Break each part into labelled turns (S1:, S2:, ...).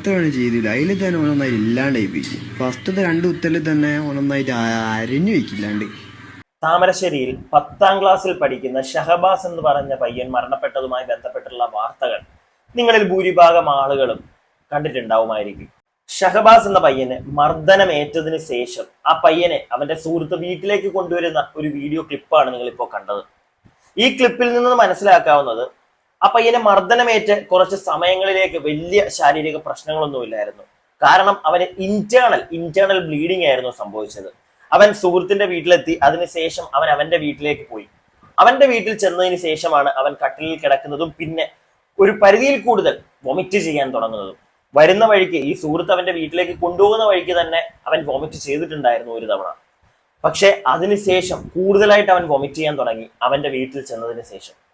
S1: രണ്ടാമത്തെ പണി ചെയ്തില്ല അതിൽ തന്നെ ഓനൊന്നായി ഏൽപ്പിച്ചു. ഫസ്റ്റത്തെ രണ്ട് ഉത്തലിൽ തന്നെ ഓനൊന്നായിട്ട് അരിഞ്ഞു വെക്കില്ലാണ്ട്
S2: താമരശ്ശേരിയിൽ പത്താം ക്ലാസ്സിൽ പഠിക്കുന്ന ഷഹബാസ് എന്ന് പറഞ്ഞ പയ്യൻ മരണപ്പെട്ടതുമായി ബന്ധപ്പെട്ടുള്ള വാർത്തകൾ നിങ്ങളിൽ ഭൂരിഭാഗം ആളുകളും കണ്ടിട്ടുണ്ടാവുമായിരിക്കും. ഷഹബാസ് എന്ന പയ്യന് മർദ്ദനമേറ്റതിന് ശേഷം ആ പയ്യനെ അവന്റെ സുഹൃത്ത് വീട്ടിലേക്ക് കൊണ്ടുവരുന്ന ഒരു വീഡിയോ ക്ലിപ്പാണ് നിങ്ങൾ ഇപ്പോൾ കണ്ടത്. ഈ ക്ലിപ്പിൽ നിന്ന് മനസ്സിലാക്കാവുന്നത് ആ പയ്യന് മർദ്ദനമേറ്റ് കുറച്ച് സമയങ്ങളിലേക്ക് വലിയ ശാരീരിക പ്രശ്നങ്ങളൊന്നുമില്ലായിരുന്നു കാരണം അവന് ഇന്റേണൽ ഇന്റേണൽ ബ്ലീഡിംഗ് ആയിരുന്നു സംഭവിച്ചത്. അവൻ സുഹൃത്തിന്റെ വീട്ടിലെത്തി അതിനുശേഷം അവൻ അവന്റെ വീട്ടിലേക്ക് പോയി. അവന്റെ വീട്ടിൽ ചെന്നതിന് ശേഷമാണ് അവൻ കട്ടിലിൽ കിടക്കുന്നതും പിന്നെ ഒരു പരിധിയിൽ കൂടുതൽ വൊമിറ്റ് ചെയ്യാൻ തുടങ്ങുന്നതും. വരുന്ന വഴിക്ക് ഈ സുഹൃത്ത് അവന്റെ വീട്ടിലേക്ക് കൊണ്ടുപോകുന്ന വഴിക്ക് തന്നെ അവൻ വൊമിറ്റ് ചെയ്തിട്ടുണ്ടായിരുന്നു ഒരു തവണ. പക്ഷെ അതിനുശേഷം കൂടുതലായിട്ട് അവൻ വൊമിറ്റ് ചെയ്യാൻ തുടങ്ങി അവന്റെ വീട്ടിൽ ചെന്നതിന് ശേഷം.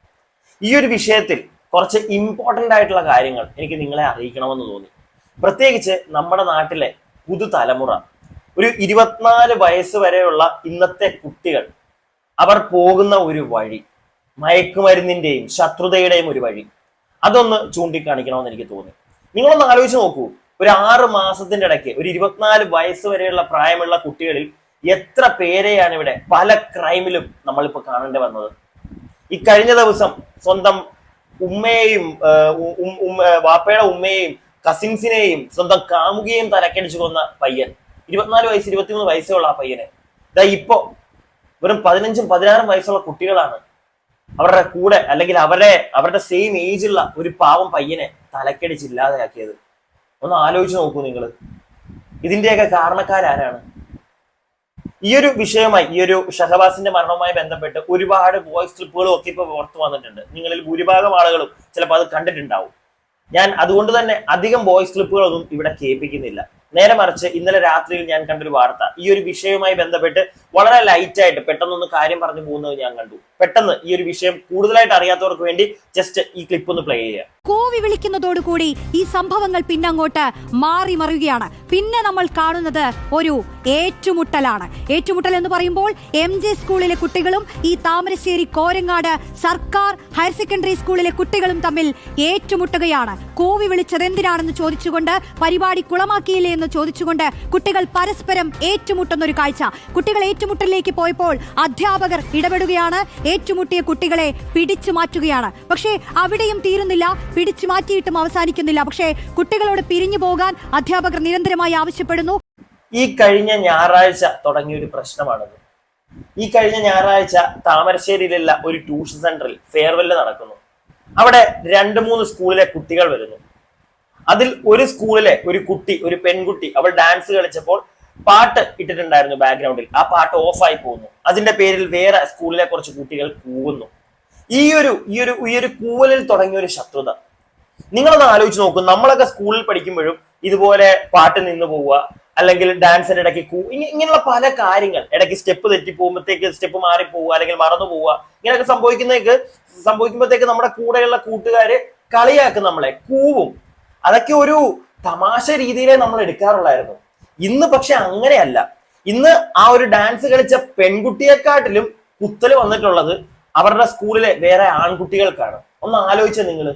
S2: ഈ ഒരു വിഷയത്തിൽ കുറച്ച് ഇമ്പോർട്ടന്റ് ആയിട്ടുള്ള കാര്യങ്ങൾ എനിക്ക് നിങ്ങളെ അറിയിക്കണമെന്ന് തോന്നി. പ്രത്യേകിച്ച് നമ്മുടെ നാട്ടിലെ പുതുതലമുറ ഒരു ഇരുപത്തിനാല് വയസ്സ് വരെയുള്ള ഇന്നത്തെ കുട്ടികൾ അവർ പോകുന്ന ഒരു വഴി മയക്കുമരുന്നിന്റെയും ശത്രുതയുടെയും ഒരു വഴി അതൊന്ന് ചൂണ്ടിക്കാണിക്കണമെന്ന് എനിക്ക് തോന്നി. നിങ്ങളൊന്ന് ആലോചിച്ച് നോക്കൂ ഒരു ആറ് മാസത്തിന്റെ ഇടയ്ക്ക് ഒരു ഇരുപത്തിനാല് വയസ്സ് വരെയുള്ള പ്രായമുള്ള കുട്ടികളിൽ എത്ര പേരെയാണ് ഇവിടെ പല ക്രൈമിലും നമ്മളിപ്പോൾ കാണേണ്ടി വന്നത്? ഈ കഴിഞ്ഞ ദിവസം സ്വന്തം ഉമ്മയെയും വാപ്പയുടെ ഉമ്മയെയും കസിൻസിനെയും സ്വന്തം കാമുകയും തലക്കടിച്ചു കൊന്ന പയ്യൻ. ഇരുപത്തിനാല് വയസ്സ് ഇരുപത്തിമൂന്ന് വയസ്സുള്ള ആ പയ്യനെ. ഇതാ ഇപ്പോ വെറും പതിനഞ്ചും പതിനാറും വയസ്സുള്ള കുട്ടികളാണ്. അവരുടെ കൂടെ അല്ലെങ്കിൽ അവരെ അവരുടെ സെയിം ഏജുള്ള ഒരു പാവം പയ്യനെ തലക്കടിച്ച് ഇല്ലാതെയാക്കിയത്. ഒന്ന് ആലോചിച്ച് നോക്കൂ നിങ്ങൾ ഇതിന്റെയൊക്കെ കാരണക്കാരാരാണ്. ഈ ഒരു വിഷയമായി ഈ ഒരു ഷഹബാസിന്റെ മരണവുമായി ബന്ധപ്പെട്ട് ഒരുപാട് വോയിസ് ക്ലിപ്പുകളും ഒക്കെ ഇപ്പൊ പുറത്തു വന്നിട്ടുണ്ട്. നിങ്ങളിൽ ഭൂരിഭാഗം ആളുകളും ചിലപ്പോൾ അത് കണ്ടിട്ടുണ്ടാവും. ഞാൻ അതുകൊണ്ട് തന്നെ അധികം വോയിസ് ക്ലിപ്പുകളൊന്നും ഇവിടെ കേൾപ്പിക്കുന്നില്ല. നേരെ മറിച്ച് ഇന്നലെ രാത്രിയിൽ ഞാൻ കണ്ടൊരു വാർത്ത. ഈ ഒരു വിഷയവുമായി ബന്ധപ്പെട്ട് വളരെ ലൈറ്റ് ആയിട്ട് പെട്ടെന്നൊന്ന് കാര്യം പറഞ്ഞു പോകുന്നത് ഞാൻ കണ്ടു. പെട്ടെന്ന് ഈ ഒരു വിഷയം കൂടുതലായിട്ട് അറിയാത്തവർക്ക് വേണ്ടി ജസ്റ്റ് ഈ ക്ലിപ്പ് ഒന്ന് പ്ലേ ചെയ്യാം
S3: കൂവി വിളിക്കുന്നതോടുകൂടി ഈ സംഭവങ്ങൾ പിന്നങ്ങോട്ട് മാറി മറിയുകയാണ്. പിന്നെ നമ്മൾ കാണുന്നത് ഒരു ഏറ്റുമുട്ടലാണ്. ഏറ്റുമുട്ടൽ എന്ന് പറയുമ്പോൾ എം ജെ സ്കൂളിലെ കുട്ടികളും ഈ താമരശ്ശേരി കോരങ്ങാട് സർക്കാർ ഹയർ സെക്കൻഡറി സ്കൂളിലെ കുട്ടികളും തമ്മിൽ ഏറ്റുമുട്ടുകയാണ്. കൂവി വിളിച്ചത് എന്തിനാണെന്ന് ചോദിച്ചുകൊണ്ട് പരിപാടി കുളമാക്കിയില്ലേ എന്ന് ചോദിച്ചുകൊണ്ട് കുട്ടികൾ പരസ്പരം ഏറ്റുമുട്ടുന്ന ഒരു കാഴ്ച. കുട്ടികൾ ഏറ്റുമുട്ടലിലേക്ക് പോയപ്പോൾ അധ്യാപകർ ഇടപെടുകയാണ്. ഏറ്റുമുട്ടിയ കുട്ടികളെ പിടിച്ചു മാറ്റുകയാണ്. പക്ഷേ അവിടെയും തീരുന്നില്ല. പിടിച്ചു മാറ്റിയിട്ടും അവസാനിക്കുന്നില്ല. പക്ഷേ കുട്ടികളോട് പിരിഞ്ഞു പോകാൻ അധ്യാപകർ നിരന്തരമായി ആവശ്യപ്പെടുന്നു.
S2: ഈ കഴിഞ്ഞ ഞായറാഴ്ച തുടങ്ങിയ ഒരു പ്രശ്നമാണ് ഈ കഴിഞ്ഞ ഞായറാഴ്ച താമരശ്ശേരിയിലുള്ള ഒരു ട്യൂഷൻ സെന്ററിൽ ഫെയർവെല്ല് നടക്കുന്നു. അവിടെ രണ്ട് മൂന്ന് സ്കൂളിലെ കുട്ടികൾ വരുന്നു. അതിൽ ഒരു സ്കൂളിലെ ഒരു കുട്ടി ഒരു പെൺകുട്ടി അവൾ ഡാൻസ് കളിച്ചപ്പോൾ പാട്ട് ഇട്ടിട്ടുണ്ടായിരുന്നു ബാക്ക്ഗ്രൗണ്ടിൽ. ആ പാട്ട് ഓഫായി പോകുന്നു. അതിന്റെ പേരിൽ വേറെ സ്കൂളിലെ കുറച്ച് കുട്ടികൾ കൂവുന്നു ഈ ഒരു ഈ ഒരു ഈ ഒരു കൂവലിൽ തുടങ്ങിയ ഒരു ശത്രുത. നിങ്ങളൊന്ന് ആലോചിച്ച് നോക്കും. നമ്മളൊക്കെ സ്കൂളിൽ പഠിക്കുമ്പോഴും ഇതുപോലെ പാട്ട് നിന്ന് പോവുക അല്ലെങ്കിൽ ഡാൻസിന്റെ ഇടയ്ക്ക് കൂ ഇങ്ങനെയുള്ള പല കാര്യങ്ങൾ. ഇടയ്ക്ക് സ്റ്റെപ്പ് തെറ്റി പോകുമ്പോഴത്തേക്ക് സ്റ്റെപ്പ് മാറി പോവുക അല്ലെങ്കിൽ മറന്നു പോവുക. ഇങ്ങനെയൊക്കെ സംഭവിക്കുന്നേക്ക് സംഭവിക്കുമ്പോഴത്തേക്ക് നമ്മുടെ കൂടെയുള്ള കൂട്ടുകാര് കളിയാക്കും നമ്മളെ കൂവും. അതൊക്കെ ഒരു തമാശ രീതിയിലേ നമ്മൾ എടുക്കാറുള്ളായിരുന്നു. ഇന്ന് പക്ഷെ അങ്ങനെയല്ല. ഇന്ന് ആ ഒരു ഡാൻസ് കളിച്ച പെൺകുട്ടിയെക്കാട്ടിലും കുത്തൽ വന്നിട്ടുള്ളത് അവരുടെ സ്കൂളിലെ വേറെ ആൺകുട്ടികൾക്കാണ്. ഒന്ന് ആലോചിച്ച നിങ്ങൾ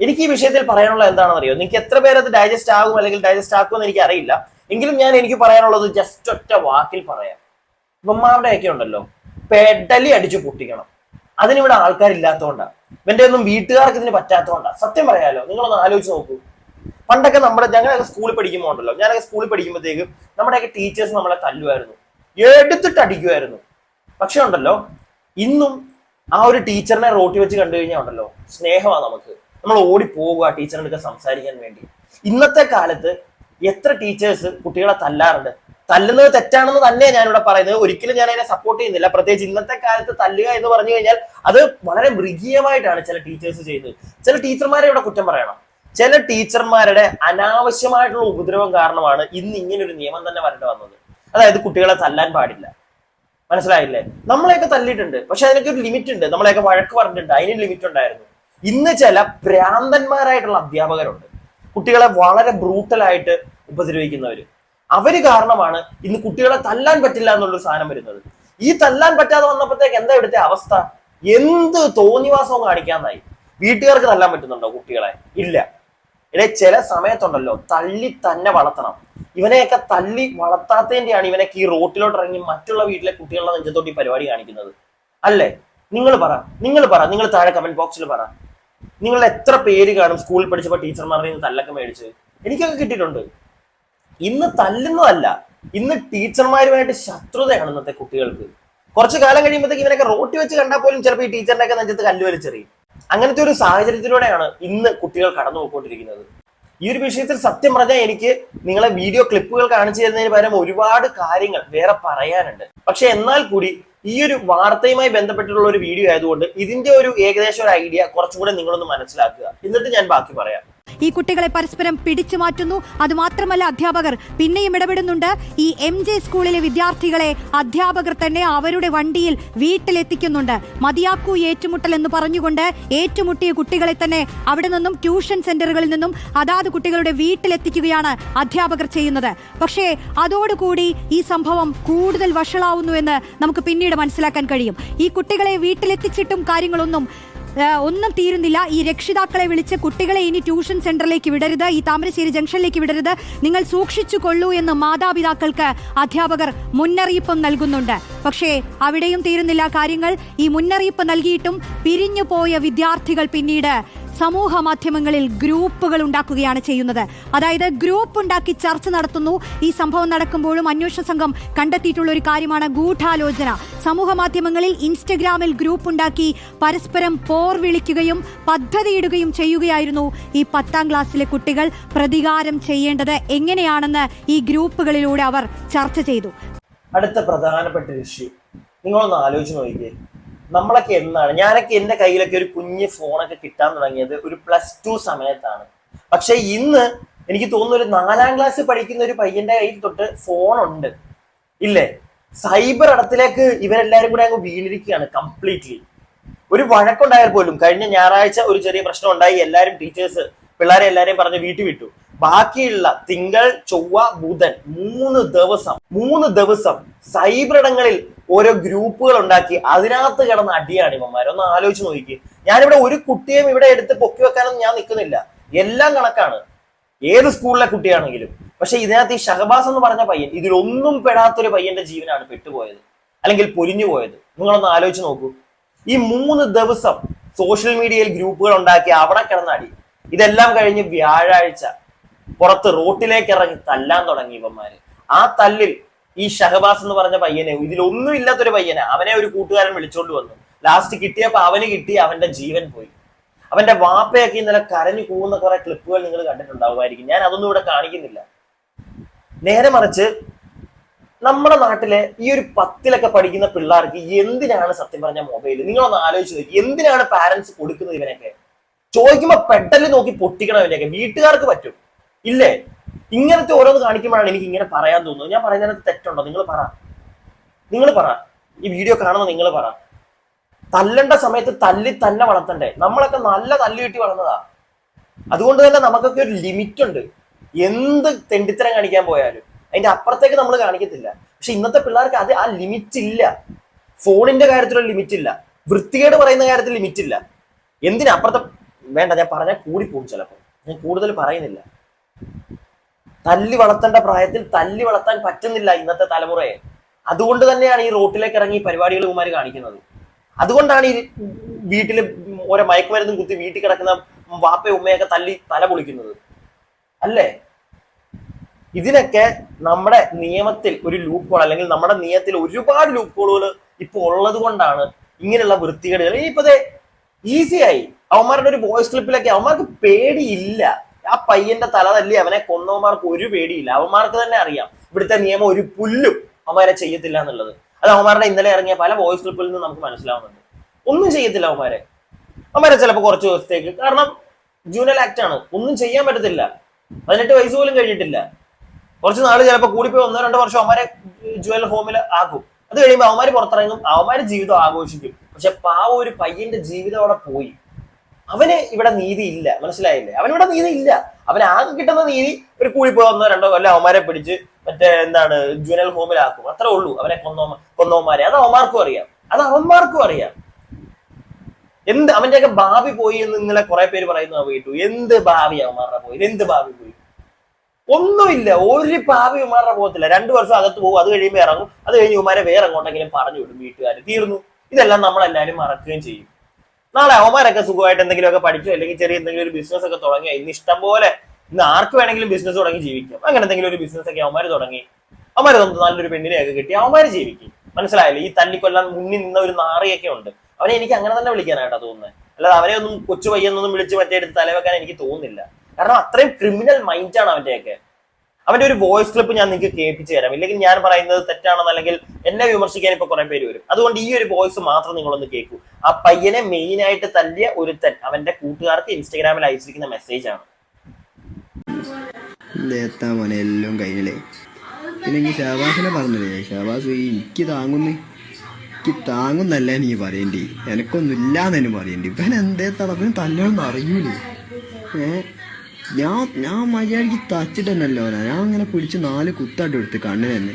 S2: എനിക്ക് ഈ വിഷയത്തിൽ പറയാനുള്ള എന്താണെന്ന് അറിയോ നിങ്ങൾക്ക് എത്ര പേര് അത് ഡൈജസ്റ്റ് ആകും അല്ലെങ്കിൽ ഡൈജസ്റ്റ് ആക്കുമെന്ന് എനിക്ക് അറിയില്ല. എങ്കിലും ഞാൻ എനിക്ക് പറയാനുള്ളത് ജസ്റ്റ് ഒറ്റ വാക്കിൽ പറയാം. ഇവന്മാരുടെ ഒക്കെ ഉണ്ടല്ലോ. പെഡലി അടിച്ചു പൊട്ടിക്കണം. അതിനിവിടെ ആൾക്കാരില്ലാത്തതുകൊണ്ടാണ് ഇവന്റെ ഒന്നും വീട്ടുകാർക്ക് ഇതിന് പറ്റാത്തതുകൊണ്ടാണ് സത്യം പറയാലോ നിങ്ങളൊന്ന് ആലോചിച്ച് നോക്കൂ. പണ്ടൊക്കെ നമ്മുടെ ഞങ്ങളൊക്കെ സ്കൂളിൽ പഠിക്കുമ്പോൾ ഉണ്ടല്ലോ. ഞാനൊക്കെ സ്കൂളിൽ പഠിക്കുമ്പോഴത്തേക്ക് നമ്മുടെയൊക്കെ ടീച്ചേഴ്സ് നമ്മളെ തല്ലുമായിരുന്നു എടുത്തിട്ട് അടിക്കുമായിരുന്നു പക്ഷെ ഉണ്ടല്ലോ ഇന്നും ആ ഒരു ടീച്ചറിനെ റോട്ടി വെച്ച് കണ്ടു കഴിഞ്ഞാൽ ഉണ്ടല്ലോ സ്നേഹമാണ് നമുക്ക്. നമ്മൾ ഓടി പോവുക ടീച്ചറിനൊക്കെ സംസാരിക്കാൻ വേണ്ടി. ഇന്നത്തെ കാലത്ത് എത്ര ടീച്ചേഴ്സ് കുട്ടികളെ തല്ലാറുണ്ട്? തല്ലുന്നത് തെറ്റാണെന്ന് തന്നെ ഞാനിവിടെ പറയുന്നത്. ഒരിക്കലും ഞാൻ അതിനെ സപ്പോർട്ട് ചെയ്യുന്നില്ല. പ്രത്യേകിച്ച് ഇന്നത്തെ കാലത്ത് തല്ലുക എന്ന് പറഞ്ഞു കഴിഞ്ഞാൽ അത് വളരെ മൃഗീയമായിട്ടാണ് ചില ടീച്ചേഴ്സ് ചെയ്യുന്നത്. ചില ടീച്ചർമാരെ ഇവിടെ കുറ്റം പറയണം. ചില ടീച്ചർമാരുടെ അനാവശ്യമായിട്ടുള്ള ഉപദ്രവം കാരണമാണ് ഇന്ന് ഇങ്ങനെ ഒരു നിയമം തന്നെ വരേണ്ടി വന്നത്. അതായത് കുട്ടികളെ തല്ലാൻ പാടില്ല. മനസ്സിലായില്ലേ? നമ്മളെയൊക്കെ തല്ലിയിട്ടുണ്ട്. പക്ഷെ അതിനൊക്കെ ഒരു ലിമിറ്റ് ഉണ്ട്. നമ്മളെയൊക്കെ വഴക്ക് പറഞ്ഞിട്ടുണ്ട്. അതിന് ലിമിറ്റ് ഉണ്ടായിരുന്നു. ഇന്ന് ചില ഭ്രാന്തന്മാരായിട്ടുള്ള അധ്യാപകരുണ്ട്. കുട്ടികളെ വളരെ ബ്രൂട്ടലായിട്ട് ഉപദ്രവിക്കുന്നവര്. അവർ കാരണമാണ് ഇന്ന് കുട്ടികളെ തല്ലാൻ പറ്റില്ല എന്നുള്ളൊരു സാധനം വരുന്നത്. ഈ തല്ലാൻ പറ്റാതെ വന്നപ്പോഴത്തേക്ക് എന്താ ഇവിടുത്തെ അവസ്ഥ? എന്ത് തോന്നിവാസവും കാണിക്കാന്നായി വീട്ടുകാർക്ക് തല്ലാൻ പറ്റുന്നുണ്ടോ കുട്ടികളെ? ഇല്ല. ഇടയിൽ ചില സമയത്തുണ്ടല്ലോ തള്ളി തന്നെ വളർത്തണം. ഇവനെയൊക്കെ തള്ളി വളർത്താത്തതിന്റെയാണ് ഇവനൊക്കെ ഈ റോട്ടിലോട്ട് ഇറങ്ങി മറ്റുള്ള വീട്ടിലെ കുട്ടികളുടെ നെഞ്ചത്തോട്ട് ഈ പരിപാടി കാണിക്കുന്നത്. അല്ലേ? നിങ്ങൾ പറ നിങ്ങൾ പറ നിങ്ങൾ താഴെ കമന്റ് ബോക്സിൽ പറ. നിങ്ങൾ എത്ര പേര് കാണും സ്കൂളിൽ പഠിച്ചപ്പോൾ ടീച്ചർമാരുടെ നിന്ന് തല്ലൊക്കെ മേടിച്ച്? എനിക്കൊക്കെ കിട്ടിയിട്ടുണ്ട്. ഇന്ന് തല്ലുന്നതല്ല ഇന്ന് ടീച്ചർമാരുമായിട്ട് ശത്രുതയാണ് ഇന്നത്തെ കുട്ടികൾക്ക്. കുറച്ചു കാലം കഴിയുമ്പോഴത്തേക്ക് ഇവനൊക്കെ റോട്ടി വെച്ച് കണ്ടാൽ പോലും ചിലപ്പോൾ ഈ ടീച്ചറിനൊക്കെ നെഞ്ചത്ത് കല്ല് വലിച്ചെറിയും. അങ്ങനത്തെ ഒരു സാഹചര്യത്തിലൂടെയാണ് ഇന്ന് കുട്ടികൾ കടന്നു പോയിക്കൊണ്ടിരിക്കുന്നത്. ഈ ഒരു വിഷയത്തിൽ സത്യം പറഞ്ഞാൽ എനിക്ക് നിങ്ങളെ വീഡിയോ ക്ലിപ്പുകൾ കാണിച്ചു തരുന്നതിന് പകരം ഒരുപാട് കാര്യങ്ങൾ വേറെ പറയാനുണ്ട്. പക്ഷെ എന്നാൽ കൂടി ഈ ഒരു വാർത്തയുമായി ബന്ധപ്പെട്ടിട്ടുള്ള ഒരു വീഡിയോ ആയതുകൊണ്ട് ഇതിന്റെ ഒരു ഏകദേശം ഒരു ഐഡിയ കുറച്ചുകൂടെ നിങ്ങളൊന്ന് മനസ്സിലാക്കുക. എന്നിട്ട് ഞാൻ ബാക്കി പറയാം.
S3: ഈ കുട്ടികളെ പരസ്പരം പിടിച്ചു മാറ്റുന്നു. അതുമാത്രമല്ല അധ്യാപകർ പിന്നെയും ഇടപെടുന്നുണ്ട്. ഈ എം ജെ സ്കൂളിലെ വിദ്യാർത്ഥികളെ അധ്യാപകർ തന്നെ അവരുടെ വണ്ടിയിൽ വീട്ടിലെത്തിക്കുന്നുണ്ട്. മതിയാക്കൂ ഏറ്റുമുട്ടൽ എന്ന് പറഞ്ഞുകൊണ്ട് ഏറ്റുമുട്ടിയ കുട്ടികളെ തന്നെ അവിടെ നിന്നും ട്യൂഷൻ സെന്ററുകളിൽ നിന്നും അതാത് കുട്ടികളുടെ വീട്ടിലെത്തിക്കുകയാണ് അധ്യാപകർ ചെയ്യുന്നത്. പക്ഷേ അതോടുകൂടി ഈ സംഭവം കൂടുതൽ വഷളാവുന്നു എന്ന് നമുക്ക് പിന്നീട് മനസ്സിലാക്കാൻ കഴിയും. ഈ കുട്ടികളെ വീട്ടിലെത്തിച്ചിട്ടും കാര്യങ്ങളൊന്നും ഒന്നും തീരുന്നില്ല. ഈ രക്ഷിതാക്കളെ വിളിച്ച് കുട്ടികളെ ഇനി ട്യൂഷൻ സെന്ററിലേക്ക് വിടരുത്. ഈ താമരശ്ശേരി ജംഗ്ഷനിലേക്ക് വിടരുത്. നിങ്ങൾ സൂക്ഷിച്ചു കൊള്ളൂ എന്ന് മാതാപിതാക്കൾക്ക് അധ്യാപകർ മുന്നറിയിപ്പും നൽകുന്നുണ്ട്. പക്ഷേ അവിടെയും തീരുന്നില്ല കാര്യങ്ങൾ. ഈ മുന്നറിയിപ്പ് നൽകിയിട്ടും പിരിഞ്ഞു പോയ വിദ്യാർത്ഥികൾ പിന്നീട് സമൂഹ മാധ്യമങ്ങളിൽ ഗ്രൂപ്പുകൾ ഉണ്ടാക്കുകയാണ് ചെയ്യുന്നത്. അതായത് ഗ്രൂപ്പ് ഉണ്ടാക്കി ചർച്ച നടത്തുന്നു. ഈ സംഭവം നടക്കുമ്പോഴും അന്വേഷണ സംഘം കണ്ടെത്തിയിട്ടുള്ള ഒരു കാര്യമാണ് ഗൂഢാലോചന. സമൂഹ മാധ്യമങ്ങളിൽ ഇൻസ്റ്റഗ്രാമിൽ ഗ്രൂപ്പ് ഉണ്ടാക്കി പരസ്പരം പോർ വിളിക്കുകയും പദ്ധതിയിടുകയും ചെയ്യുകയായിരുന്നു ഈ പത്താം ക്ലാസ്സിലെ കുട്ടികൾ. പ്രതികാരം ചെയ്യേണ്ടത് എങ്ങനെയാണെന്ന് ഈ ഗ്രൂപ്പുകളിലൂടെ അവർ ചർച്ച ചെയ്തു.
S2: അടുത്ത പ്രധാനപ്പെട്ട ഇഷ്യൂ. നിങ്ങളൊന്ന് ആലോചിച്ച് നോക്കിക്കേ നമ്മളൊക്കെ എന്നാണ്? ഞാനൊക്കെ എന്റെ കയ്യിലൊക്കെ ഒരു കുഞ്ഞ് ഫോണൊക്കെ കിട്ടാൻ തുടങ്ങിയത് ഒരു പ്ലസ് ടു സമയത്താണ്. പക്ഷെ ഇന്ന് എനിക്ക് തോന്നുന്നു ഒരു നാലാം ക്ലാസ് പഠിക്കുന്ന ഒരു പയ്യന്റെ കയ്യിൽ തൊട്ട് ഫോണുണ്ട്. ഇല്ലേ? സൈബർ അടത്തിലേക്ക് ഇവരെല്ലാരും കൂടെ അങ്ങ് വീണിരിക്കുകയാണ് കംപ്ലീറ്റ്ലി ഒരു വഴക്കുണ്ടായാൽ പോലും കഴിഞ്ഞ ഞായറാഴ്ച ഒരു ചെറിയ പ്രശ്നം ഉണ്ടായി. എല്ലാരും ടീച്ചേഴ്സ് പിള്ളേരെ എല്ലാരെയും പറഞ്ഞ് വീട്ടിൽ വിട്ടു ബാക്കിയുള്ള തിങ്കൾ ചൊവ്വ ബുധൻ മൂന്ന് ദിവസം മൂന്ന് ദിവസം സൈബർ ഇടങ്ങളിൽ ഓരോ ഗ്രൂപ്പുകൾ ഉണ്ടാക്കി അതിനകത്ത് കിടന്ന അടിയാണ് ഇവന്മാർ ഒന്ന് ആലോചിച്ച് നോക്കി ഞാനിവിടെ ഒരു കുട്ടിയും ഇവിടെ എടുത്ത് പൊക്കി വെക്കാനൊന്നും ഞാൻ നിൽക്കുന്നില്ല. എല്ലാം കണക്കാണ്. ഏത് സ്കൂളിലെ കുട്ടിയാണെങ്കിലും. പക്ഷെ ഇതിനകത്ത് ഈ ഷഹബാസ് എന്ന് പറഞ്ഞ പയ്യൻ ഇതിലൊന്നും പെടാത്തൊരു പയ്യന്റെ ജീവനാണ് പെട്ടുപോയത്. അല്ലെങ്കിൽ പൊരിഞ്ഞു പോയത്. നിങ്ങളൊന്ന് ആലോചിച്ച് നോക്കൂ. ഈ മൂന്ന് ദിവസം സോഷ്യൽ മീഡിയയിൽ ഗ്രൂപ്പുകൾ ഉണ്ടാക്കി അവിടെ കിടന്നടി ഇതെല്ലാം കഴിഞ്ഞ് വ്യാഴാഴ്ച പുറത്ത് റോട്ടിലേക്ക് ഇറങ്ങി തല്ലാൻ തുടങ്ങി ഇവന്മാര്. ആ തല്ലിൽ ഈ ഷഹബാസ് എന്ന് പറഞ്ഞ പയ്യനെ ഇതിലൊന്നും ഇല്ലാത്തൊരു പയ്യനെ അവനെ ഒരു കൂട്ടുകാരൻ വിളിച്ചോണ്ട് വന്നു. ലാസ്റ്റ് കിട്ടിയപ്പോ അവന് കിട്ടി അവന്റെ ജീവൻ പോയി. അവന്റെ വാപ്പയൊക്കെ ഇന്നലെ കരഞ്ഞു പോകുന്ന കുറെ ക്ലിപ്പുകൾ നിങ്ങൾ കണ്ടിട്ടുണ്ടാവുമായിരിക്കും. ഞാൻ അതൊന്നും ഇവിടെ കാണിക്കുന്നില്ല. നേരെ മറിച്ച് നമ്മുടെ നാട്ടിലെ ഈ ഒരു പത്തിലൊക്കെ പഠിക്കുന്ന പിള്ളേർക്ക് എന്തിനാണ് സത്യം പറഞ്ഞ മൊബൈൽ നിങ്ങളൊന്ന് ആലോചിച്ച് നോക്കി. എന്തിനാണ് പാരന്റ്സ് കൊടുക്കുന്നത് ഇവനൊക്കെ? ചോദിക്കുമ്പോ പെട്ടെന്ന് നോക്കി പൊട്ടിക്കണം ഇവനൊക്കെ വീട്ടുകാർക്ക് പറ്റും. ഇല്ലേ? ഇങ്ങനത്തെ ഓരോന്ന് കാണിക്കുമ്പോഴാണ് എനിക്ക് ഇങ്ങനെ പറയാൻ തോന്നുന്നത്. ഞാൻ പറയുന്നതിനകത്ത് തെറ്റുണ്ടോ? നിങ്ങൾ പറ. നിങ്ങൾ പറ. ഈ വീഡിയോ കാണുന്ന നിങ്ങൾ പറ. തല്ലേണ്ട സമയത്ത് തല്ലി തന്നെ വളർത്തണ്ടേ? നമ്മളൊക്കെ നല്ല തല്ലി കിട്ടി വളർന്നതാ. അതുകൊണ്ട് തന്നെ നമുക്കൊക്കെ ഒരു ലിമിറ്റ് ഉണ്ട്. എന്ത് തെണ്ടിത്തരം കാണിക്കാൻ പോയാലും. അതിന്റെ അപ്പുറത്തേക്ക് നമ്മൾ കാണിക്കത്തില്ല. പക്ഷെ ഇന്നത്തെ പിള്ളേർക്ക് അത് ആ ലിമിറ്റ് ഇല്ല. ഫോണിന്റെ കാര്യത്തിലുള്ള ലിമിറ്റ് ഇല്ല. വൃത്തികേട് പറയുന്ന കാര്യത്തിൽ ലിമിറ്റ് ഇല്ല. എന്തിനപ്പുറത്തെ വേണ്ട ഞാൻ പറഞ്ഞാൽ കൂടിപ്പോകും ചിലപ്പോൾ. ഞാൻ കൂടുതൽ പറയുന്നില്ല. തല്ലി വളർത്തേണ്ട പ്രായത്തിൽ തല്ലി വളർത്താൻ പറ്റുന്നില്ല ഇന്നത്തെ തലമുറയെ. അതുകൊണ്ട് തന്നെയാണ് ഈ റോട്ടിലേക്ക് ഇറങ്ങി പരിപാടികൾ ഇവന്മാർ കാണിക്കുന്നത്. അതുകൊണ്ടാണ് ഈ വീട്ടിൽ ഓരോ മയക്കുമരുന്നും കുത്തി വീട്ടിൽ കിടക്കുന്ന വാപ്പ ഉമ്മയൊക്കെ തല്ലി തല പൊളിക്കുന്നത്. അല്ലേ? ഇതിനൊക്കെ നമ്മുടെ നിയമത്തിൽ ഒരു ലൂപ്പ് ഹോൾ അല്ലെങ്കിൽ നമ്മുടെ നിയമത്തിൽ ഒരുപാട് ലൂപ്പ് ഹോളുകൾ ഇപ്പൊ ഉള്ളത് കൊണ്ടാണ് ഇങ്ങനെയുള്ള വൃത്തികേടുകൾ. ഇനിയിപ്പോ ഈസിയായി അവന്മാരുടെ ഒരു വോയിസ് ക്ലിപ്പിലൊക്കെ അവന്മാർക്ക് പേടിയില്ല. ആ പയ്യന്റെ തല തല്ലി അവനെ കൊന്നവന്മാർക്ക് ഒരു പേടിയില്ല. അവന്മാർക്ക് തന്നെ അറിയാം. ഇവിടുത്തെ നിയമം ഒരു പുല്ലും അവന്മാരെ ചെയ്യത്തില്ല എന്നുള്ളത്. അത് അവന്മാരുടെ ഇന്നലെ ഇറങ്ങിയ പല വോയിസ് ക്ലിപ്പിൽ നിന്ന് നമുക്ക് മനസ്സിലാവുന്നുണ്ട്. ഒന്നും ചെയ്യത്തില്ല അവന്മാരെ. അവന്മാരെ ചിലപ്പോൾ കുറച്ച് ദിവസത്തേക്ക്. കാരണം ജൂനൽ ആക്ട് ആണ്. ഒന്നും ചെയ്യാൻ പറ്റത്തില്ല. പതിനെട്ട് വയസ്സ് പോലും കഴിഞ്ഞിട്ടില്ല. കുറച്ച് നാൾ ചിലപ്പോൾ കൂടിപ്പോയി ഒന്നോ രണ്ടോ വർഷം അവന്മാരെ ജുവൽ ഹോമിൽ ആക്കും. അത് കഴിയുമ്പോൾ അവന്മാർ പുറത്തിറങ്ങും. അവന്മാരുടെ ജീവിതം ആഘോഷിക്കും. പക്ഷെ പാവ ഒരു പയ്യന്റെ ജീവിതം അവിടെ പോയി. അവന് ഇവിടെ നീതി ഇല്ല. മനസ്സിലായില്ലേ? അവനിവിടെ നീതി ഇല്ല. അവൻ ആകെ കിട്ടുന്ന നീതി ഒരു കൂടിപ്പോയി ഒന്നോ രണ്ടോ കൊല്ലം അവന്മാരെ പിടിച്ച് മറ്റേ എന്താണ് ജുവനൽ ഹോമിലാക്കും. അത്രേ ഉള്ളൂ. അവനെ കൊന്നോ കൊന്നോമാരെ അത് അവന്മാർക്കും അറിയാം. അത് അവന്മാർക്കും അറിയാം. എന്ത് അവന്റെയൊക്കെ ഭാവി പോയി എന്ന് നിങ്ങളെ കുറെ പേര് പറയുന്നത് കേട്ടു എന്ത് ഭാവി അവന്മാരുടെ പോയി? എന്ത് ഭാവി പോയി? ഒന്നുമില്ല. ഒരു ഭാവി ഉമാരുടെ പോകത്തില്ല. രണ്ടു വർഷം അകത്ത് പോകും. അത് കഴിയുമ്പോൾ ഇറങ്ങും. അത് കഴിഞ്ഞ് ഉമാരെ വേറെ എങ്ങോട്ടെങ്കിലും പറഞ്ഞു വിടും വീട്ടുകാർ തീർന്നു. ഇതെല്ലാം നമ്മളെല്ലാവരും മറക്കുകയും ചെയ്യും. നാളെ അവന്മാരൊക്കെ സുഖമായിട്ട് എന്തെങ്കിലുമൊക്കെ പഠിച്ചു അല്ലെങ്കിൽ ചെറിയ എന്തെങ്കിലും ഒരു ബിസിനസ് ഒക്കെ തുടങ്ങി ഇന്ന് ഇഷ്ടം പോലെ ഇന്ന് ആർക്ക് വേണമെങ്കിലും ബിസിനസ് തുടങ്ങി ജീവിക്കാം. അങ്ങനെ എന്തെങ്കിലും ഒരു ബിസിനസ് ഒക്കെ അവന്മാർ തുടങ്ങി. അവന്മാർ നല്ലൊരു പെണ്ണിനെയൊക്കെ കിട്ടി അവന്മാർ ജീവിക്കും. മനസ്സിലായില്ലേ? ഈ തല്ലിക്കൊല്ലാൻ മുന്നിൽ നിന്ന ഒരു നാറിയൊക്കെ ഉണ്ട്. അവനെ എനിക്ക് അങ്ങനെ തന്നെ വിളിക്കാനായിട്ടാ തോന്നുന്നത് അല്ലാതെ അവനെ ഒന്നും കൊച്ചു പയ്യെന്നൊന്നും വിളിച്ച് മറ്റേ എടുത്ത് തലവെക്കാൻ എനിക്ക് തോന്നുന്നില്ല. കാരണം അത്രയും ക്രിമിനൽ മൈൻഡാണ് അവന്റെയൊക്കെ. അവന്റെ ഒരു വോയിസ് ക്ലിപ്പ് ഞാൻ നിങ്ങൾക്ക് കേൾപ്പിച്ചു തരാം. ഇല്ലെങ്കിൽ ഞാൻ പറയുന്നത് തെറ്റാണെന്ന് അല്ലെങ്കിൽ എന്നെ വിമർശിക്കാൻ ഇപ്പൊ കുറെ പേര് വരും. അതുകൊണ്ട് ഈ ഒരു വോയിസ് മാത്രം നിങ്ങളൊന്ന് കേൾക്കൂ. ആ പയ്യനെ മെയിൻ ആയിട്ട് തല്ലിയ ഒരുത്തൻ അവന്റെ കൂട്ടുകാർക്ക് ഇൻസ്റ്റാഗ്രാമിൽ അയച്ചിരിക്കുന്ന മെസ്സേജ് ആണ്.
S1: കഴിഞ്ഞില്ലേ? പിന്നെ എനിക്ക് ഷാബാസിനെ പറഞ്ഞില്ലേ? ഷാബാസ് എനിക്ക് താങ്ങുന്നു എനിക്ക് താങ്ങുന്നല്ല നീ പറയണ്ടേ? തന്നെ പറയണ്ടി. ഇവൻ എന്തേ തടപ്പിന് തല്ലണമെന്ന് അറിയൂലേ ഏ? ഞാൻ ഞാൻ മര്യാദയ്ക്ക് തച്ചിട്ട് ഞാൻ അങ്ങനെ പിടിച്ച് നാല് കുത്താട്ട് എടുത്ത് കണ്ണിന് തന്നെ.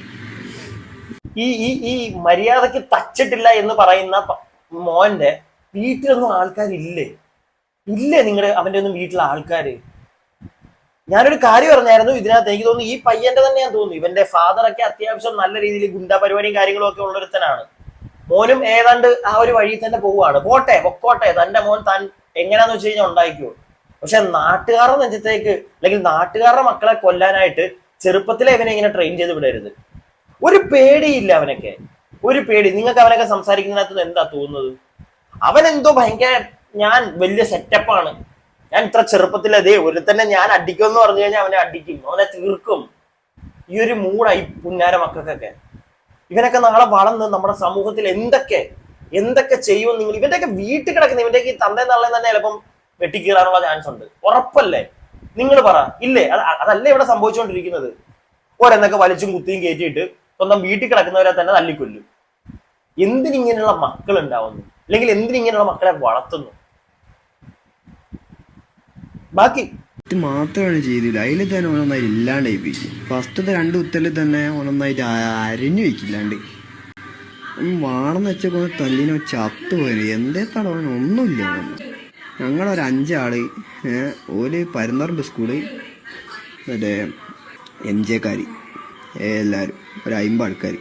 S2: ഈ ഈ ഈ മര്യാദയ്ക്ക് തച്ചിട്ടില്ല എന്ന് പറയുന്ന മോന്റെ വീട്ടിലൊന്നും ആൾക്കാരില്ലേ? ഇല്ലേ നിങ്ങളുടെ അവന്റെ ഒന്നും വീട്ടിലെ ആൾക്കാര്? ഞാനൊരു കാര്യം പറഞ്ഞായിരുന്നു ഇതിനകത്ത്. എനിക്ക് തോന്നുന്നു ഈ പയ്യന്റെ തന്നെ ഞാൻ തോന്നുന്നു. ഇവന്റെ ഫാദർ ഒക്കെ അത്യാവശ്യം നല്ല രീതിയിൽ ഗുണ്ടാ പരിപാടിയും കാര്യങ്ങളും ഒക്കെ ഉള്ളൊരുത്തനാണ്. മോനും ഏതാണ്ട് ആ ഒരു വഴി തന്നെ പോവുകയാണ്. പോട്ടെ പൊക്കോട്ടെ. തന്റെ മോൻ താൻ എങ്ങനെയാന്ന് വെച്ച് കഴിഞ്ഞാൽ ഉണ്ടായിക്കോ പക്ഷെ നാട്ടുകാരുടെ നെഞ്ചത്തേക്ക് അല്ലെങ്കിൽ നാട്ടുകാരുടെ മക്കളെ കൊല്ലാനായിട്ട് ചെറുപ്പത്തിലെ ഇവനെ ഇങ്ങനെ ട്രെയിൻ ചെയ്ത് വിടരുത്. ഒരു പേടിയില്ല അവനൊക്കെ. ഒരു പേടി. നിങ്ങൾക്ക് അവനൊക്കെ സംസാരിക്കുന്നതിനകത്ത് എന്താ തോന്നുന്നത്? അവൻ എന്തോ ഭയങ്കര ഞാൻ വലിയ സെറ്റപ്പാണ് ഞാൻ ഇത്ര ചെറുപ്പത്തിൽ അതേ തന്നെ ഞാൻ അടിക്കും എന്ന് പറഞ്ഞു കഴിഞ്ഞാൽ അവനെ അടിക്കും. അവനെ തീർക്കും. ഈ ഒരു മൂടായി പുന്നാര മക്കൾക്കൊക്കെ. ഇവനൊക്കെ നാളെ വളർന്ന് നമ്മുടെ സമൂഹത്തിൽ എന്തൊക്കെ എന്തൊക്കെ ചെയ്യുമെന്ന് നിങ്ങൾ ഇവന്റെയൊക്കെ വീട്ടിൽ കിടക്കുന്ന ഇവന്റെയൊക്കെ ഈ തന്തേ നാളെ തന്നെ ചിലപ്പം വെട്ടിക്കീറാനുള്ള ചാൻസ് ഉണ്ട് ഉറപ്പല്ലേ? നിങ്ങൾ പറ. ഇല്ലേ? അത് അതല്ല ഇവിടെ സംഭവിച്ചുകൊണ്ടിരിക്കുന്നത് ഓരോന്നൊക്കെ വലിച്ചും കുത്തിയും കയറ്റിയിട്ട് സ്വന്തം വീട്ടിൽ കിടക്കുന്നവരെ തന്നെ തല്ലിക്കൊല്ലു. എന്തിനിങ്ങനെയുള്ള മക്കൾ ഉണ്ടാവുന്നു അല്ലെങ്കിൽ എന്തിനിങ്ങനെയുള്ള മക്കളെ വളർത്തുന്നു? ബാക്കി
S1: മാത്രമാണ് ചെയ്തില്ല അതിൽ തന്നെ ഒന്നൊന്നായി ഇല്ലാണ്ട് ഏൽപ്പിച്ചു. രണ്ട് ഉത്തലിൽ തന്നെ ഓനൊന്നായിട്ട് അരിഞ്ഞു വെക്കില്ലാണ്ട്. വാണെന്ന് വെച്ചൊക്കെ തല്ലിനെ ചത്തു പോയി എന്തേ തടവാൻ ഒന്നുമില്ല ഞങ്ങളൊരു അഞ്ചാൾ ഓൽ പരുന്നറമ്പ് സ്കൂൾ മറ്റേ എം ജെക്കാർ എല്ലാവരും ഒരു അമ്പത് ആൾക്കാർ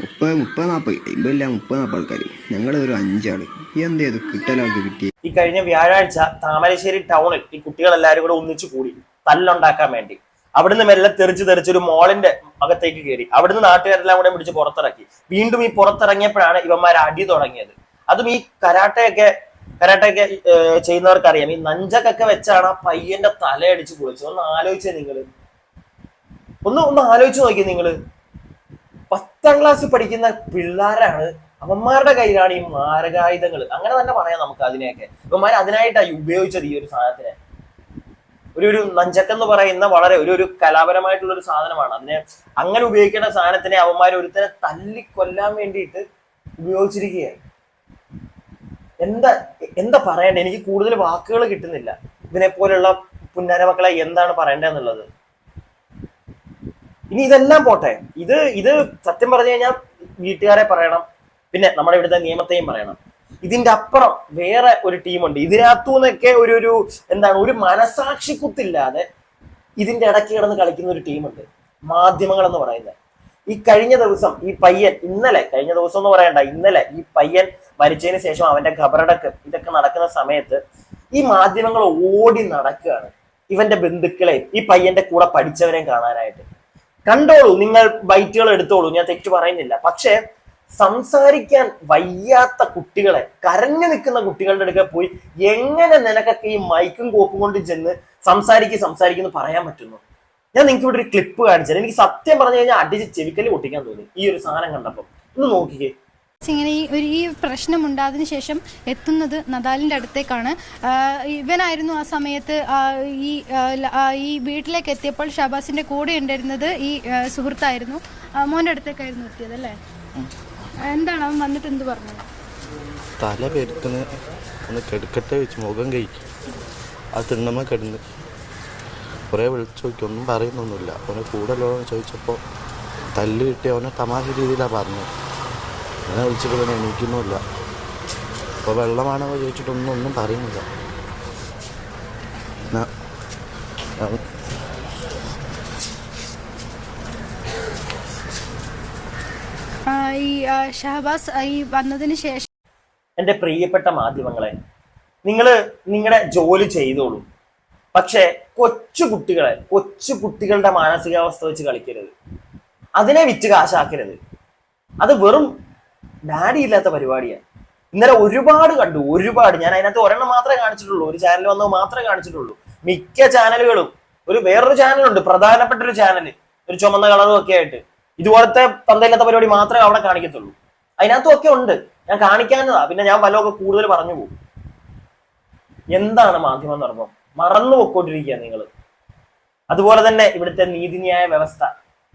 S1: മുപ്പത് മുപ്പത് നാൽപ്പത് അമ്പതില്ല മുപ്പത് നാൽപ്പത് ആൾക്കാർ ഞങ്ങൾ ഒരു അഞ്ചാൾ എന്ത് ചെയ്തു? കിട്ടലാൾക്ക് കിട്ടി
S2: ഈ കഴിഞ്ഞ വ്യാഴാഴ്ച താമരശ്ശേരി ടൗണിൽ ഈ കുട്ടികളെല്ലാവരും കൂടെ ഒന്നിച്ചു കൂടി തല്ലുണ്ടാക്കാൻ വേണ്ടി. അവിടുന്ന് മെല്ലെ തെറിച്ച് തെറിച്ച് ഒരു മോളിന്റെ അകത്തേക്ക് കയറി അവിടുന്ന് നാട്ടുകാരെല്ലാം കൂടെ പിടിച്ച് പുറത്തിറക്കി. വീണ്ടും ഈ പുറത്തിറങ്ങിയപ്പോഴാണ് ഇവന്മാർ അടി തുടങ്ങിയത്. അതും ഈ കരാട്ടയൊക്കെ കരാട്ടയൊക്കെ ചെയ്യുന്നവർക്ക് ചെയ്യുന്നവർക്കറിയാം. ഈ നഞ്ചക്കൊക്കെ വെച്ചാണ് ആ പയ്യന്റെ തലയടിച്ച് പൊളിച്ചത്. ഒന്ന് ആലോചിച്ചേ നിങ്ങൾ. ഒന്ന് ഒന്ന് ആലോചിച്ച് നോക്കി നിങ്ങൾ. പത്താം ക്ലാസ്സിൽ പഠിക്കുന്ന പിള്ളേരാണ് അവന്മാരുടെ കയ്യിലാണ് ഈ മാരകായുധങ്ങൾ അങ്ങനെ തന്നെ പറയാം നമുക്ക് അതിനെയൊക്കെ. അവന്മാർ അതിനായിട്ടാണ് ഈ ഉപയോഗിച്ചത് ഈ ഒരു സാധനത്തിനെ. ഒരു ഒരു നഞ്ചക്കെന്ന് പറയുന്ന വളരെ ഒരു ഒരു കലാപരമായിട്ടുള്ള ഒരു സാധനമാണ്. അതിനെ അങ്ങനെ ഉപയോഗിക്കേണ്ട സാധനത്തിനെ അവന്മാർ ഒരുത്തനെ തല്ലിക്കൊല്ലാൻ വേണ്ടിയിട്ട് ഉപയോഗിച്ചിരിക്കുകയാണ്. എന്താ എന്താ പറയണ്ടേ? എനിക്ക് കൂടുതൽ വാക്കുകൾ കിട്ടുന്നില്ല. ഇതിനെ പോലുള്ള പുന്നാര മക്കളെ എന്താണ് പറയണ്ടെന്നുള്ളത് ഇനി ഇതെല്ലാം പോട്ടെ. ഇത് ഇത് സത്യം പറഞ്ഞു കഴിഞ്ഞാൽ വീട്ടുകാരെ പറയണം. പിന്നെ നമ്മുടെ ഇവിടുത്തെ നിയമത്തെയും പറയണം. ഇതിന്റെ അപ്പുറം വേറെ ഒരു ടീമുണ്ട്. ഇതിനകത്തു നിന്നൊക്കെ ഒരു ഒരു എന്താണ് ഒരു മനസാക്ഷി കുത്തില്ലാതെ ഇതിന്റെ ഇടയ്ക്ക് കിടന്ന് കളിക്കുന്ന ഒരു ടീമുണ്ട്. മാധ്യമങ്ങൾ എന്ന് പറയുന്നത്. ഈ കഴിഞ്ഞ ദിവസം ഈ പയ്യൻ ഇന്നലെ കഴിഞ്ഞ ദിവസം എന്ന് പറയണ്ട ഇന്നലെ ഈ പയ്യൻ മരിച്ചതിന് ശേഷം അവന്റെ ഖബറടക്ക് ഇതൊക്കെ നടക്കുന്ന സമയത്ത് ഈ മാധ്യമങ്ങൾ ഓടി നടക്കുകയാണ്. ഇവന്റെ ബന്ധുക്കളെയും ഈ പയ്യന്റെ കൂടെ പഠിച്ചവരെയും കാണാനായിട്ട്. കണ്ടോളൂ നിങ്ങൾ ബൈറ്റുകൾ എടുത്തോളൂ ഞാൻ തെറ്റു പറയുന്നില്ല. പക്ഷേ സംസാരിക്കാൻ വയ്യാത്ത കുട്ടികളെ കരഞ്ഞു നിൽക്കുന്ന കുട്ടികളുടെ അടുക്ക പോയി എങ്ങനെ നിനക്കൊക്കെ ഈ മൈക്കും കോപ്പും കൊണ്ട് ചെന്ന് സംസാരിക്കും സംസാരിക്കുന്നു പറയാൻ പറ്റുന്നു? ഞാൻ നിങ്ങൾക്ക് ഇവിടെ ഒരു ക്ലിപ്പ് കാണിച്ചത് എനിക്ക് സത്യം പറഞ്ഞു കഴിഞ്ഞാൽ അടിച്ച് ചെവിക്കൽ പൊട്ടിക്കാൻ തോന്നി ഈ ഒരു സാധനം കണ്ടപ്പോൾ. ഒന്ന് നോക്കിക്കേ.
S4: ഇങ്ങനെ ഈ ഒരു ഈ പ്രശ്നമുണ്ടായതിനു ശേഷം എത്തുന്നത് നദാലിന്റെ അടുത്തേക്കാണ്. ഇവനായിരുന്നു ആ സമയത്ത് ഈ ഈ വീട്ടിലേക്ക് എത്തിയപ്പോൾ ഷാബാസിന്റെ കൂടെ ഉണ്ടായിരുന്നത് ഈ സുഹൃത്തായിരുന്നു. മോന്റെ അടുത്തേക്കായിരുന്നു എത്തിയത് അല്ലേ? എന്താണ് അവൻ വന്നിട്ട് എന്ത് പറഞ്ഞത്
S5: തല പെരുക്കുന്ന ഒന്ന് കെടുക്കട്ടെ വെച്ച് മുഖം കഴിക്കും അത് തിണ്ണമ്മ കിടന്ന്. കുറേ വിളിച്ചു നോക്കി ഒന്നും പറയുന്നൊന്നുമില്ല. അവനെ കൂടുതലോ ചോദിച്ചപ്പോൾ തല്ല് കിട്ടി അവനെ തമാശ രീതിയിലാണ് പറഞ്ഞത്. അവനെ വിളിച്ചപ്പോൾ തന്നെ എണീക്കുന്നുമില്ല. അപ്പോൾ വെള്ളമാണോ ചോദിച്ചിട്ടൊന്നും ഒന്നും പറയുന്നില്ല.
S4: ഈ ഷഹബാസ് ഈ വന്നതിന് ശേഷം
S2: എന്റെ പ്രിയപ്പെട്ട മാധ്യമങ്ങളെ നിങ്ങൾ നിങ്ങളുടെ ജോലി ചെയ്തോളൂ. പക്ഷേ കൊച്ചു കുട്ടികളെ കൊച്ചു കുട്ടികളുടെ മാനസികാവസ്ഥ വെച്ച് കളിക്കരുത്. അതിനെ വിറ്റ് കാശാക്കരുത്. അത് വെറും ഡാഡി ഇല്ലാത്ത പരിപാടിയാണ്. ഇന്നലെ ഒരുപാട് കണ്ടു ഒരുപാട്. ഞാൻ അതിനകത്ത് ഒരെണ്ണം മാത്രമേ കാണിച്ചിട്ടുള്ളൂ. ഒരു ചാനൽ വന്നത് മാത്രമേ കാണിച്ചിട്ടുള്ളൂ. മിക്ക ചാനലുകളും ഒരു വേറൊരു ചാനലുണ്ട് പ്രധാനപ്പെട്ട ഒരു ചാനൽ ഒരു ചുമന്ന കളറും ഒക്കെ ആയിട്ട്. ഇതുപോലത്തെ തന്തയില്ലാത്ത പരിപാടി മാത്രമേ അവിടെ കാണിക്കത്തുള്ളൂ. അതിനകത്തും ഒക്കെ ഉണ്ട്. ഞാൻ കാണിക്കാനതാ പിന്നെ ഞാൻ വല്ലതൊക്കെ കൂടുതൽ പറഞ്ഞു പോകും. എന്താണ് മാധ്യമ ധർമ്മം? മറന്നു പൊക്കോണ്ടിരിക്കുക നിങ്ങൾ അതുപോലെ തന്നെ ഇവിടുത്തെ നീതിന്യായ വ്യവസ്ഥ.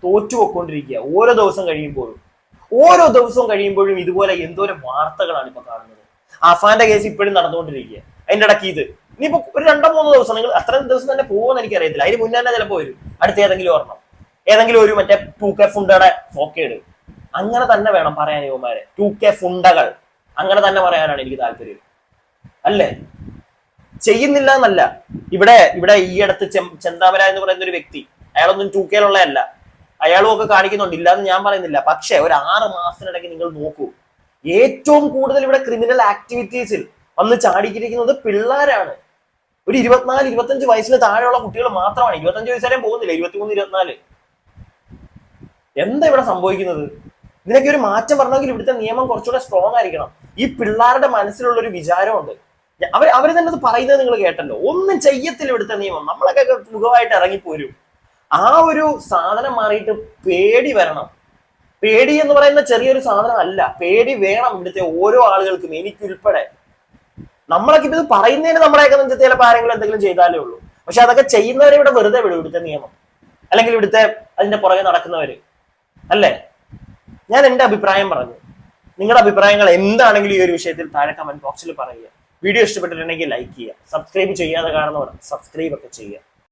S2: തോറ്റു പൊക്കോണ്ടിരിക്കുക ഓരോ ദിവസം കഴിയുമ്പോഴും. ഓരോ ദിവസവും കഴിയുമ്പോഴും ഇതുപോലെ എന്തോരം വാർത്തകളാണ് ഇപ്പൊ കാണുന്നത്. അഫാന്റെ കേസ് ഇപ്പോഴും നടന്നുകൊണ്ടിരിക്കുക അതിന്റെ ഇടയ്ക്ക് ഇത്. ഇനിയിപ്പോ ഒരു രണ്ടോ മൂന്നോ ദിവസം നിങ്ങൾ അത്രയും ദിവസം തന്നെ പോകുമെന്ന് എനിക്കറിയത്തില്ല. അതിന് മുന്നേ തന്നെ ചിലപ്പോൾ വരും. അടുത്ത ഏതെങ്കിലും ഓർമ്മ ഏതെങ്കിലും ഒരു മറ്റേ ടു കെ ഫുണ്ടയുടെ ഫോക്കേട്. അങ്ങനെ തന്നെ വേണം പറയാൻ യുവമാരെ ടു കെ ഫുണ്ടകൾ. അങ്ങനെ തന്നെ പറയാനാണ് എനിക്ക് താല്പര്യം. അല്ലേ? ചെയ്യുന്നില്ല എന്നല്ല. ഇവിടെ ഇവിടെ ഈ അടുത്ത് ചെന്താമര എന്ന് പറയുന്ന ഒരു വ്യക്തി അയാളൊന്നും ടു കെയിലുള്ളതല്ല അയാളും ഒക്കെ കാണിക്കുന്നുണ്ട് ഇല്ലാന്ന് ഞാൻ പറയുന്നില്ല. പക്ഷെ ഒരു ആറ് മാസത്തിനിടയ്ക്ക് നിങ്ങൾ നോക്കൂ. ഏറ്റവും കൂടുതൽ ഇവിടെ ക്രിമിനൽ ആക്ടിവിറ്റീസിൽ വന്ന് ചാടിക്കിരിക്കുന്നത് പിള്ളേരാണ്. ഒരു ഇരുപത്തിനാല് ഇരുപത്തഞ്ച് വയസ്സിന് താഴെയുള്ള കുട്ടികൾ മാത്രമാണ്. ഇരുപത്തഞ്ച് വയസ്സ് വരെയും പോകുന്നില്ല. ഇരുപത്തിമൂന്ന് ഇരുപത്തിനാല്. എന്താ ഇവിടെ സംഭവിക്കുന്നത്? ഇതിനൊക്കെ ഒരു മാറ്റം വരണമെങ്കിൽ ഇവിടുത്തെ നിയമം കുറച്ചുകൂടെ സ്ട്രോങ് ആയിരിക്കണം. ഈ പിള്ളേരുടെ മനസ്സിലുള്ള ഒരു വിചാരമുണ്ട്. അവർ അവർ തന്നെ അത് പറയുന്നത് നിങ്ങൾ കേട്ടല്ലോ. ഒന്നും ചെയ്യത്തില്ല ഇവിടുത്തെ നിയമം. നമ്മളൊക്കെ മുഖമായിട്ട് ഇറങ്ങിപ്പോരും. ആ ഒരു സാധനം മാറിയിട്ട് പേടി വരണം. പേടി എന്ന് പറയുന്ന ചെറിയൊരു സാധനം അല്ല. പേടി വേണം ഇവിടുത്തെ ഓരോ ആളുകൾക്കും. എനിക്കുൾപ്പെടെ നമ്മളൊക്കെ ഇത് പറയുന്നതിന് നമ്മുടെയൊക്കെ നെഞ്ചത്ത് ചിലപ്പോൾ ആരെങ്കിലും എന്തെങ്കിലും ചെയ്താലേ ഉള്ളൂ. പക്ഷെ അതൊക്കെ ചെയ്യുന്നവരെ ഇവിടെ വെറുതെ വിടും ഇവിടുത്തെ നിയമം. അല്ലെങ്കിൽ ഇവിടുത്തെ അതിന്റെ പുറകെ നടക്കുന്നവര്. അല്ലേ? ഞാൻ എന്റെ അഭിപ്രായം പറഞ്ഞു. നിങ്ങളുടെ അഭിപ്രായങ്ങൾ എന്താണെങ്കിലും ഈ ഒരു വിഷയത്തിൽ താഴെ കമന്റ് ബോക്സിൽ പറയുക. വീഡിയോ ഇഷ്ടപ്പെട്ടിട്ടുണ്ടെങ്കിൽ ലൈക്ക് ചെയ്യുക. സബ്സ്ക്രൈബ് ചെയ്യാതെ കാണുന്നവർ സബ്സ്ക്രൈബ് ഒക്കെ ചെയ്യുക.